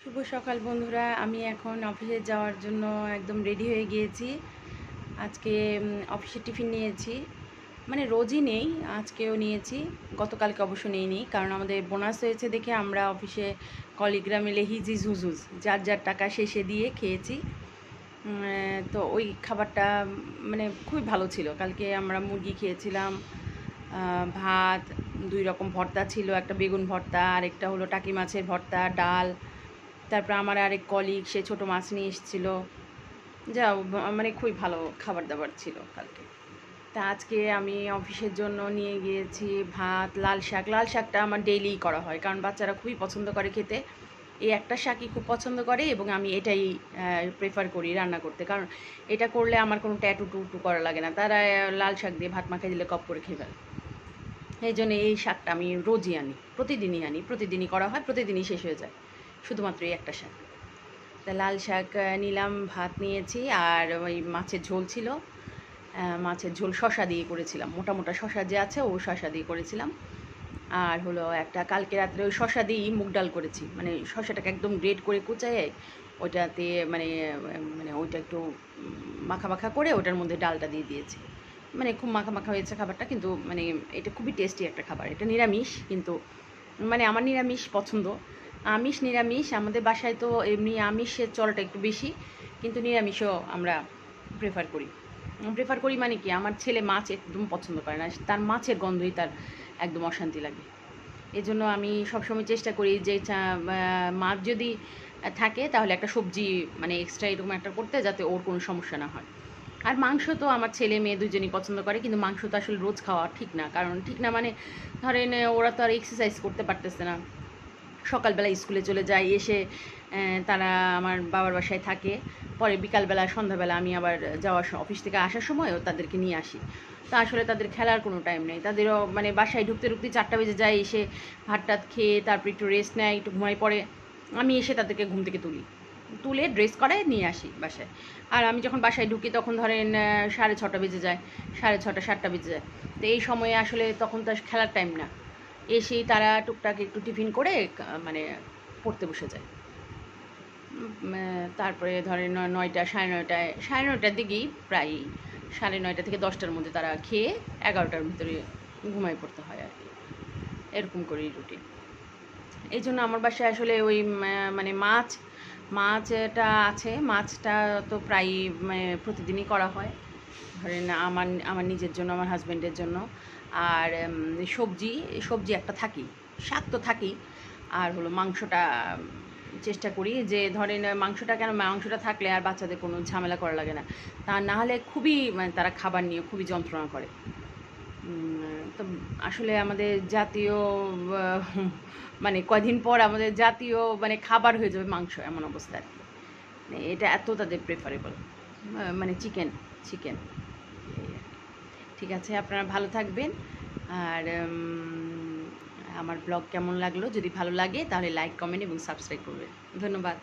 শুভ সকাল বন্ধুরা, আমি এখন অফিসে যাওয়ার জন্য একদম রেডি হয়ে গিয়েছি। আজকে অফিসে টিফিন নিয়েছি। মানে রোজই নেই, আজকেও নিয়েছি। গতকালকে অবশ্য নিইনি, কারণ আমাদের বোনাস হয়েছে দেখে আমরা অফিসে কলিগরা মিলে হিজিজ হুজুজ যার যার টাকা শেষে দিয়ে খেয়েছি। তো ওই খাবারটা মানে খুবই ভালো ছিল। কালকে আমরা মুরগি খেয়েছিলাম ভাত, দুই রকম ভর্তা ছিল, একটা বেগুন ভর্তা আর একটা হলো টাকি মাছের ভর্তা, ডাল তারপর আমার আরেক কলিগ সে ছোট মাছ নিয়ে এসেছিল। যা মানে খুবই ভালো খাবার দাবার ছিল কালকে। তা আজকে আমি অফিসের জন্য নিয়ে গিয়েছি ভাত, লাল শাক। লাল শাকটা আমার ডেইলি করা হয়, কারণ বাচ্চারা খুবই পছন্দ করে খেতে। এই একটা শাকই খুব পছন্দ করে এবং আমি এটাই প্রেফার করি রান্না করতে। কারণ এটা করলে আমার কোনো ট্যাটু টু করা লাগে না। তারা লাল শাক দিয়ে ভাত মাখিয়ে দিলে কপ করে খেয়ে ফেলে। এই জন্য এই শাকটা আমি রোজই আনি, প্রতিদিনই আনি, প্রতিদিনই করা হয়, প্রতিদিনই শেষ হয়ে যায়। শুধুমাত্র এই একটা শাক। তা লাল শাক নিলাম, ভাত নিয়েছি আর ওই মাছের ঝোল ছিল। মাছের ঝোল শশা দিয়ে করেছিলাম। মোটা মোটা শশা যে আছে, ও শশা দিয়ে করেছিলাম। আর হলো একটা কালকে রাত্রে ওই শশা দিয়েই মুগ ডাল করেছি। মানে শশাটাকে একদম গ্রেড করে কুচাইয়ে ওইটাতে মানে মানে ওইটা একটু মাখা মাখা করে ওটার মধ্যে ডালটা দিয়ে দিয়েছি। মানে খুব মাখা মাখা হয়েছে খাবারটা, কিন্তু মানে এটা খুবই টেস্টি একটা খাবার। এটা নিরামিষ, কিন্তু মানে আমার নিরামিষ পছন্দ। আমিষ, নিরামিষ, আমাদের বাসায় তো এমনি আমিষের চলটা একটু বেশি, কিন্তু নিরামিষও আমরা প্রেফার করি। প্রেফার করি মানে কি? আমার ছেলে মাছ একদম পছন্দ করে না, তার মাছের গন্ধই তার একদম অশান্তি লাগে। এই জন্য আমি সবসময় চেষ্টা করি যে মাছ যদি থাকে তাহলে একটা সবজি মানে এক্সট্রা এরকম একটা করতে যাতে ওর কোনো সমস্যা না হয়। আর মাংস তো আমার ছেলে মেয়ে দুজনই পছন্দ করে, কিন্তু মাংস তো আসলে রোজ খাওয়া ঠিক না, কারণ ঠিক না মানে ধরেন ওরা তো আর এক্সারসাইজ করতে পারতেছে না। সকালবেলা স্কুলে চলে যায়, এসে তারা আমার বাবার বাসায় থাকে। পরে বিকালবেলা, সন্ধ্যাবেলা আমি আবার যাওয়ার অফিস থেকে আসার সময়ও তাদেরকে নিয়ে আসি। তা আসলে তাদের খেলার কোনো টাইম নেই। তাদেরও মানে বাসায় ঢুকতে ঢুকতে চারটা বেজে যায়, এসে ভাত টাত খেয়ে তারপর একটু রেস্ট নেয়, একটু ঘুমাই পড়ে আমি এসে তাদেরকে ঘুম থেকে তুলি। তুলে ড্রেস করায় নিয়ে আসি বাসায়। আর আমি যখন বাসায় ঢুকি তখন ধরেন সাড়ে ছটা বেজে যায়, সাড়ে ছটা, সাতটা বেজে যায়। তো এই সময়ে আসলে তখন তো খেলার টাইম না। এসেই তারা টুকটাক একটু টিফিন করে মানে পড়তে বসে যায়। তারপরে ধরেন নয়টা, সাড়ে নয়টায়, সাড়ে নয়টার দিকেই প্রায় সাড়ে নয়টা থেকে দশটার মধ্যে তারা খেয়ে এগারোটার ভিতরে ঘুমাই পড়তে হয় আর কি। এরকম করেই রুটিন এই জন্য আমার বাসায় আসলে ওই মানে মাছ, মাছটা আছে, মাছটা তো প্রায় প্রতিদিনই করা হয়। ধরেন আমার আমার নিজের জন্য, আমার হাজব্যান্ডের জন্য। আর সবজি সবজি একটা থাকি, শাক তো থাকি। আর হলো মাংসটা চেষ্টা করি যে ধরেন মাংসটা কেন, মাংসটা থাকলে আর বাচ্চাদের কোনো ঝামেলা করা লাগে না। তা না হলে খুবই মানে তারা খাবার নিয়ে খুবই যন্ত্রণা করে। তো আসলে আমাদের জাতীয় মানে কদিন পর আমাদের জাতীয় মানে খাবার হয়ে যাবে মাংস, এমন অবস্থা আর কি। মানে এটা এত তাদের প্রেফারেবল মানে চিকেন চিকেন। ঠিক আছে, আপনারা ভালো থাকবেন। আর আমার ব্লগ কেমন লাগল, যদি ভালো লাগে, তাহলে লাইক, কমেন্ট এবং সাবস্ক্রাইব করবেন। ধন্যবাদ।